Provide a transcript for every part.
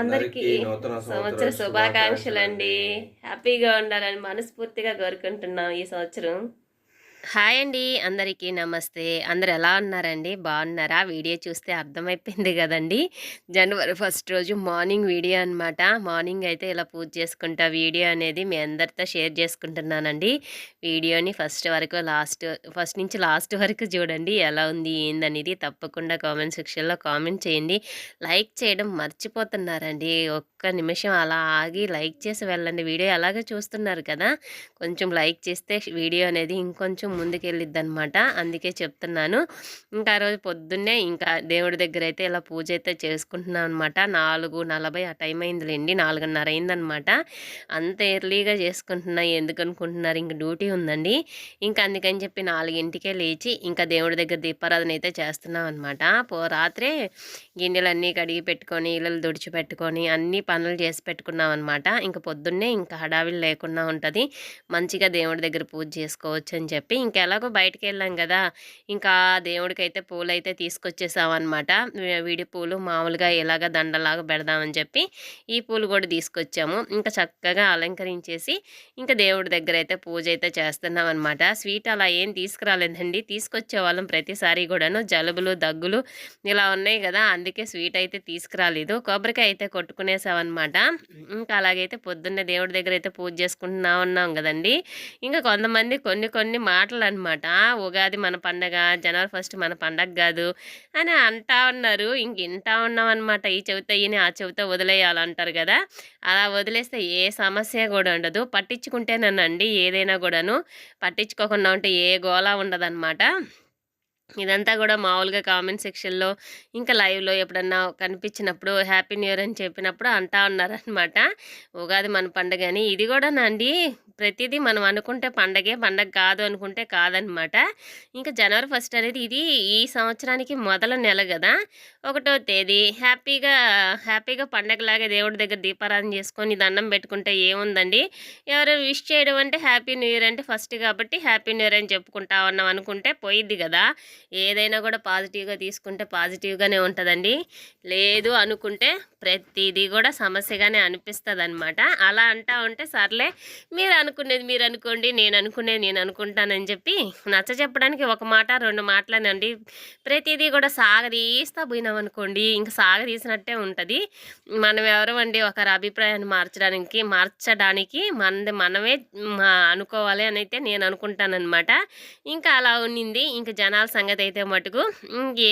అందరికీ సంవత్సర శుభాకాంక్షలు అండి హ్యాపీగా ఉండాలని మనస్ఫూర్తిగా కోరుకుంటున్నాం ఈ సంవత్సరం. హాయ్ అండి. అందరికీ నమస్తే. అందరు ఎలా ఉన్నారండి? బాగున్నారా? వీడియో చూస్తే అర్థమైపోయింది కదండి. జనవరి ఫస్ట్ రోజు మార్నింగ్ వీడియో అనమాట మార్నింగ్ అయితే ఇలా పూజ చేసుకుంటా వీడియో అనేది మీ అందరితో షేర్ చేసుకుంటున్నానండి. వీడియోని ఫస్ట్ వరకు లాస్ట్ ఫస్ట్ నుంచి లాస్ట్ వరకు చూడండి. ఎలా ఉంది? ఏందనేది తప్పకుండా కామెంట్ సెక్షన్లో కామెంట్ చేయండి. లైక్ చేయడం మర్చిపోతున్నారండి. ఒక్క నిమిషం అలా ఆగి లైక్ చేసి వెళ్ళండి. వీడియో అలాగే చూస్తున్నారు కదా? కొంచెం లైక్ చేస్తే వీడియో అనేది ఇంకొంచెం ముందుకెళ్ళిద్దనమాట అందుకే చెప్తున్నాను. ఇంకా ఆ రోజు పొద్దున్నే ఇంకా దేవుడి దగ్గర అయితే ఇలా పూజ అయితే చేసుకుంటున్నాం అనమాట నాలుగు నలభై ఆ టైం అయిందిలేండి నాలుగున్నర అయిందనమాట అంత ఎర్లీగా చేసుకుంటున్నా ఎందుకు అనుకుంటున్నారు? ఇంక డ్యూటీ ఉందండి. ఇంకా అందుకని చెప్పి నాలుగింటికే లేచి ఇంకా దేవుడి దగ్గర దీపారాధన అయితే చేస్తున్నాం అనమాట పో రాత్రే గిన్నెలన్నీ కడిగి పెట్టుకొని ఇళ్ళు తుడిచిపెట్టుకొని అన్ని పనులు చేసి పెట్టుకున్నాం అనమాట ఇంకా పొద్దున్నే ఇంకా హడావిడి లేకుండా ఉంటుంది. మంచిగా దేవుడి దగ్గర పూజ చేసుకోవచ్చు అని చెప్పి ఇంకెలాగో బయటకు బయటికి వెళ్ళాం కదా ఇంకా దేవుడికైతే పూలు అయితే తీసుకొచ్చేసామన్నమాట వీడి పూలు మామూలుగా ఇలాగ దండలాగా పెడదామని చెప్పి ఈ పూలు కూడా తీసుకొచ్చాము. ఇంకా చక్కగా అలంకరించేసి ఇంకా దేవుడి దగ్గర అయితే పూజ అయితే చేస్తున్నాం అనమాట స్వీట్ అలా ఏం తీసుకురాలేదండి. తీసుకొచ్చే వాళ్ళం ప్రతిసారి కూడాను జలుబులు దగ్గులు ఇలా ఉన్నాయి కదా అందుకే స్వీట్ అయితే తీసుకురాలేదు. కొబ్బరికాయ అయితే కొట్టుకునేసామన్నమాట ఇంకా అలాగైతే పొద్దున్నే దేవుడి దగ్గర అయితే పూజ చేసుకుంటున్నా ఉన్నాం కదండి ఇంకా కొంతమంది కొన్ని కొన్ని మాటలు అనమాట ఉగాది మన పండగ జనవరి ఫస్ట్ మన పండగ కాదు అని అంటా ఉన్నారు. ఇంక ఇంటా ఉన్నాం అనమాట ఈ చెవిత ఈయన ఆ చెవిత వదిలేయాలంటారు కదా. అలా వదిలేస్తే ఏ సమస్య కూడా ఉండదు. పట్టించుకుంటేనండి ఏదైనా కూడాను. పట్టించుకోకుండా ఉంటే ఏ గోళ ఉండదన్నమాట ఇదంతా కూడా మామూలుగా కామెంట్ సెక్షన్లో ఇంకా లైవ్లో ఎప్పుడన్నా కనిపించినప్పుడు హ్యాపీ న్యూ ఇయర్ అని చెప్పినప్పుడు అంటా ఉన్నారనమాట ఉగాది మన పండగ అని. ఇది కూడా నండి ప్రతిదీ మనం అనుకుంటే పండగే పండగ కాదు అనుకుంటే కాదనమాట ఇంకా జనవరి ఫస్ట్ అనేది ఇది ఈ సంవత్సరానికి మొదల నెల కదా. ఒకటో తేదీ. హ్యాపీగా హ్యాపీగా పండగలాగే దేవుడి దగ్గర దీపారాధన చేసుకొని దండం పెట్టుకుంటే ఏముందండి? ఎవరు విష్ చేయడం అంటే హ్యాపీ న్యూ ఇయర్ అంటే ఫస్ట్ కాబట్టి హ్యాపీ న్యూ ఇయర్ అని చెప్పుకుంటా ఉన్నాం అనుకుంటే పోయిద్ది కదా. ఏదైనా కూడా పాజిటివ్గా తీసుకుంటే పాజిటివ్గానే ఉంటుందండి. లేదు అనుకుంటే ప్రతిదీ కూడా సమస్యగానే అనిపిస్తుంది అనమాట అలా అంటా ఉంటే సర్లే మీరు అనుకునేది మీరు అనుకోండి నేను అనుకునేది నేను అనుకుంటానని చెప్పి నచ్చ చెప్పడానికి ఒక మాట రెండు మాటలనండి. ప్రతిదీ కూడా సాగదీస్తా పోయినాం అనుకోండి ఇంకా సాగదీసినట్టే ఉంటుంది. మనం ఎవరు అండి ఒకరి అభిప్రాయాన్ని మార్చడానికి మార్చడానికి మనది మనమే మా అనుకోవాలి అని అయితే నేను అనుకుంటానన్నమాట. ఇంకా అలా ఉన్నింది ఇంకా జనాల సంగతి అయితే మటుకు.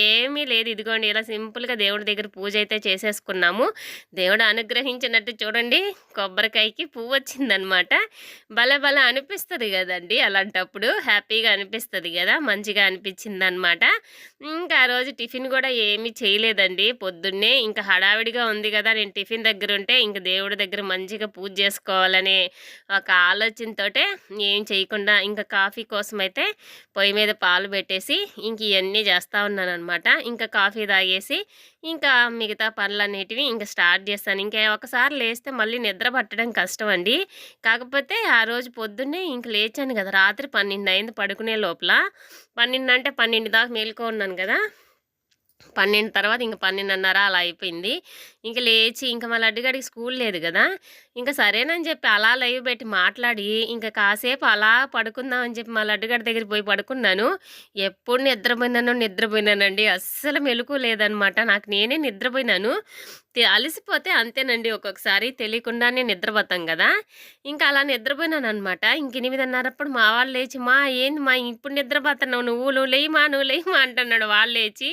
ఏమీ లేదు. ఇదిగోండి ఇలా సింపుల్గా దేవుడి దగ్గర పూజ అయితే చేసేసుకున్నాము. దేవుడు అనుగ్రహించినట్టు చూడండి కొబ్బరికాయకి పువ్వు వచ్చిందనమాట. భలే భలే అనిపిస్తుంది కదండి అలాంటప్పుడు. హ్యాపీగా అనిపిస్తుంది కదా మంచిగా అనిపించింది అనమాట ఇంకా ఆ రోజు టిఫిన్ కూడా ఏమీ చేయలేదండి. పొద్దున్నే ఇంకా హడావిడిగా ఉంది కదా నేను టిఫిన్ దగ్గర ఉంటే ఇంకా దేవుడి దగ్గర మంచిగా పూజ చేసుకోవాలనే ఒక ఆలోచనతోటే ఏం చేయకుండా ఇంకా కాఫీ కోసం అయితే పొయ్యి మీద పాలు పెట్టేసి ఇంక ఇవన్నీ చేస్తూ ఉన్నాను అనమాట ఇంకా కాఫీ తాగేసి ఇంకా మిగతా పనులనేటివి ఇంకా స్టార్ట్ చేస్తాను ఇంకా ఒకసారి లేస్తే మళ్ళీ నిద్ర పట్టడం కష్టం అండి కాకపోతే ఆ రోజు పొద్దున్నే ఇంక లేచాను కదా రాత్రి పన్నెండు అయింది పడుకునే లోపల. పన్నెండు అంటే పన్నెండు దాకా మేలుకో ఉన్నాను కదా పన్నెండు తర్వాత ఇంక పన్నెండున్నర అలా అయిపోయింది. ఇంక లేచి ఇంకా మా లడ్డుగాడికి స్కూల్ లేదు కదా. ఇంకా సరేనని చెప్పి అలా లైవ్ పెట్టి మాట్లాడి ఇంకా కాసేపు అలా పడుకుందాం అని చెప్పి మా అడ్డుగడి దగ్గర పోయి పడుకున్నాను. ఎప్పుడు నిద్రపోయినానో నిద్రపోయినానండి. అస్సలు మెలకు లేదనమాట. నాకు నేనే నిద్రపోయినాను. అలసిపోతే అంతేనండి ఒక్కొక్కసారి తెలియకుండానే నిద్రపోతాం కదా! ఇంకా అలా నిద్రపోయినాను అనమాట ఇంక ఎనిమిదిన్నరప్పుడు మా వాళ్ళు లేచి మా ఏంది మా ఇప్పుడు నిద్రపోతున్నావు నువ్వు? నువ్వు లేయమా? నువ్వు లేయమా? అంటున్నాడు వాళ్ళు లేచి.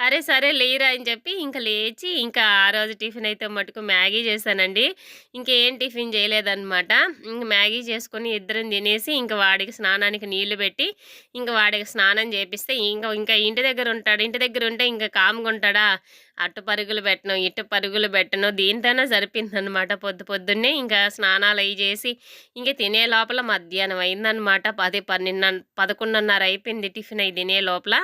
అరే సరే లేరా అని చెప్పి ఇంకా లేచి ఇంకా ఆ రోజు టిఫిన్ అయితే మటుకు మ్యాగీ చేశానండి. ఇంకేం టిఫిన్ చేయలేదన్నమాట ఇంక మ్యాగీ చేసుకొని ఇద్దరం తినేసి ఇంకా వాడికి స్నానానికి నీళ్ళు పెట్టి ఇంకా వాడికి స్నానం చేపిస్తే ఇంకా ఇంకా ఇంటి దగ్గర ఉంటాడు. ఇంటి దగ్గర ఉంటే ఇంకా కామ్గా ఉంటాడా? అటు పరుగులు పెట్టను ఇటు పరుగులు పెట్టను దీంతోనే సరిపోయిందనమాట పొద్దు పొద్దున్నే ఇంకా స్నానాలు అవి చేసి ఇంకా తినే లోపల మధ్యాహ్నం అయిందనమాట పది పన్నెండు పదకొండున్నర అయిపోయింది టిఫిన్ అయి తినే లోపల.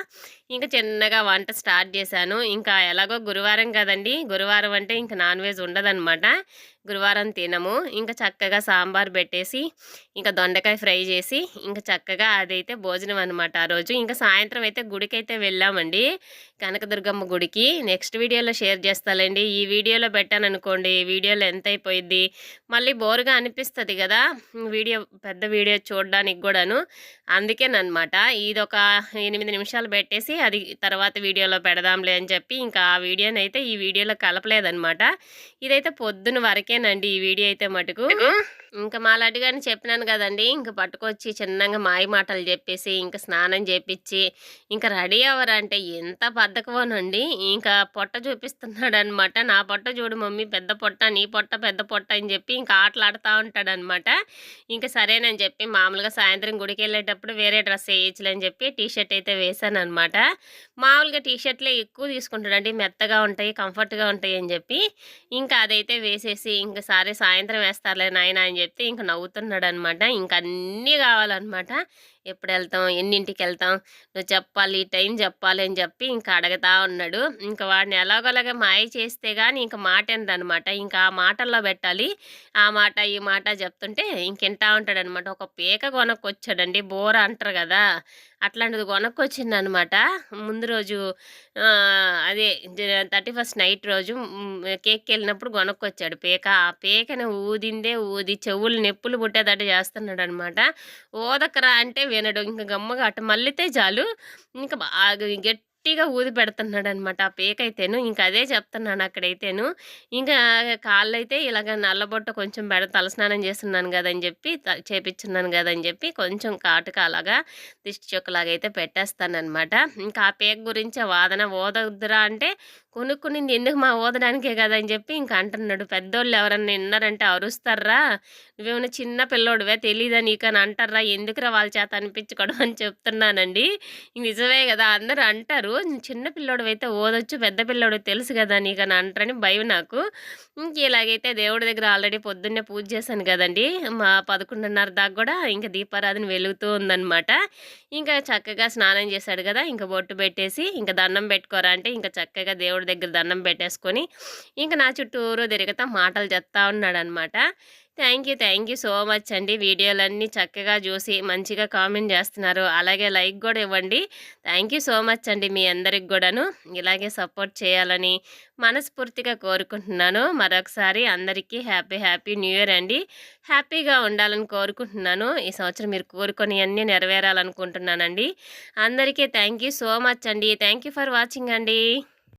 ఇంకా చిన్నగా వంట స్టార్ట్ చేశాను. ఇంకా ఎలాగో గురువారం కదండి. గురువారం అంటే ఇంకా నాన్ వెజ్ ఉండదనమాట గురువారం తినము. ఇంకా చక్కగా సాంబార్ పెట్టేసి ఇంకా దొండకాయ ఫ్రై చేసి ఇంకా చక్కగా అదైతే భోజనం అనమాట ఆ రోజు. ఇంకా సాయంత్రం అయితే గుడికి అయితే వెళ్ళామండి కనకదుర్గమ్మ గుడికి. నెక్స్ట్ వీడియోలో షేర్ చేస్తానండి ఈ వీడియోలో పెట్టాను అనుకోండి ఈ వీడియోలో ఎంత అయిపోయింది మళ్ళీ బోరుగా అనిపిస్తుంది కదా వీడియో పెద్ద వీడియో చూడడానికి కూడాను. అందుకేనమాట ఇది ఒక ఎనిమిది నిమిషాలు పెట్టేసి అది తర్వాత వీడియోలో పెడదాంలే అని చెప్పి ఇంకా ఆ వీడియోని అయితే ఈ వీడియోలో కలపలేదన్నమాట. ఇదైతే పొద్దున వరకే వరకేనండి ఈ వీడియో అయితే మటుకు. ఇంకా మా లడ్డుగాని చెప్పినాను కదండి. ఇంకా పట్టుకొచ్చి చిన్నగా మాయ మాటలు చెప్పేసి ఇంకా స్నానం చేపించి ఇంకా రెడీ అవ్వరంటే ఎంత బద్దకమోనండి ఇంకా పొట్ట చూపిస్తున్నాడు అనమాట నా పొట్ట చూడు మమ్మీ పెద్ద పొట్ట నీ పొట్ట పెద్ద పొట్ట అని చెప్పి ఇంకా ఆటలాడుతూ ఉంటాడు అనమాట ఇంకా సరేనని చెప్పి మామూలుగా సాయంత్రం గుడికి వెళ్ళేటప్పుడు వేరే డ్రెస్ వేయచ్చులే అని చెప్పి టీ షర్ట్ అయితే వేసాను అనమాట మామూలుగా టీ షర్ట్లే ఎక్కువ తీసుకుంటాడండి. మెత్తగా ఉంటాయి కంఫర్ట్గా ఉంటాయి అని చెప్పి. ఇంకా అదైతే వేసేసి ఇంక సరే సాయంత్రం వేస్తారులే నాయన అని చెప్తే ఇంక నవ్వుతున్నాడు అనమాట ఇంక అన్నీ కావాలన్నమాట. ఎప్పుడు వెళ్తాం ఎన్నింటికి వెళ్తాం నువ్వు చెప్పాలి టైం చెప్పాలి అని చెప్పి ఇంకా అడగతా ఉన్నాడు. ఇంకా వాడిని ఎలాగోలాగా మాయ చేస్తే కానీ ఇంకా మాట అనమాట ఇంకా ఆ మాటల్లో పెట్టాలి. ఆ మాట ఈ మాట చెప్తుంటే ఇంకెంటా ఉంటాడు అనమాట ఒక పీక కొనక్కొచ్చాడండి బోర అంటారు కదా! అట్లాంటిది కొనక్కొచ్చింది అనమాట ముందు రోజు అదే థర్టీ ఫస్ట్ నైట్ రోజు కేక్ వెళ్ళినప్పుడు కొనక్కొచ్చాడు పీక. ఆ పీకని ఊదిందే ఊది చెవులు నొప్పులు పుట్టేటట్టు చేస్తున్నాడు అనమాట ఓదకరా అంటే అనడం ఇంకా గమ్మగా అటు మళ్ళీతే చాలు. ఇంకా బాగా గట్టి గట్టిగా ఊది పెడుతున్నాడు అనమాట ఆ పేకైతేను. ఇంకా అదే చెప్తున్నాను అక్కడైతేను. ఇంకా కాళ్ళు అయితే ఇలాగ నల్లబొట్ట కొంచెం పెడ తలస్నానం చేస్తున్నాను కదని చెప్పి చేపించున్నాను కదని చెప్పి కొంచెం కాటుక అలాగా దిష్టి చొక్కలాగైతే అయితే పెట్టేస్తానమాట ఇంకా ఆ పేక గురించి వాదన ఓదొద్దురా అంటే కొనుక్కునింది ఎందుకు మా ఓదడానికే కదా అని చెప్పి ఇంక అంటున్నాడు. పెద్దోళ్ళు ఎవరన్నా విన్నారంటే అరుస్తారా? నువ్వేమైనా చిన్న పిల్లోడువే తెలియదా నీకని అంటారా? ఎందుకురా వాళ్ళ చేత అనిపించుకోవడం అని చెప్తున్నానండి. నిజమే కదా అందరూ అంటారు. చిన్న పిల్లోడు అయితే ఓదొచ్చు పెద్ద పిల్లోడు తెలుసు కదా నీకని అంటారని భయం నాకు. ఇంక ఇలాగైతే దేవుడి దగ్గర ఆల్రెడీ పొద్దున్నే పూజ చేశాను కదండి. మా పదకొండున్నర దాకా కూడా ఇంకా దీపారాధన వెలుగుతూ ఉందన్నమాట. ఇంకా చక్కగా స్నానం చేశాడు కదా ఇంకా బొట్టు పెట్టేసి ఇంకా దండం పెట్టుకోరా అంటే ఇంకా చక్కగా దేవుడు దేవుడి దగ్గర దండం పెట్టేసుకొని ఇంకా నా చుట్టూరు తిరుగుతా మాటలు చెప్తా ఉన్నాడు అనమాట thank you thank you so much అండి. వీడియోలన్నీ చక్కగా చూసి మంచిగా కామెంట్ చేస్తున్నారు. అలాగే లైక్ కూడా ఇవ్వండి. థ్యాంక్ యూ సో మచ్ అండి మీ అందరికి కూడాను. ఇలాగే సపోర్ట్ చేయాలని మనస్ఫూర్తిగా కోరుకుంటున్నాను. మరొకసారి అందరికీ హ్యాపీ హ్యాపీ న్యూ ఇయర్ అండి. హ్యాపీగా ఉండాలని కోరుకుంటున్నాను. ఈ సంవత్సరం మీరు కోరుకొని అన్నీ నెరవేరాలనుకుంటున్నానండి. అందరికీ థ్యాంక్ యూ సో మచ్ అండి. థ్యాంక్ యూ ఫర్ వాచింగ్ అండి.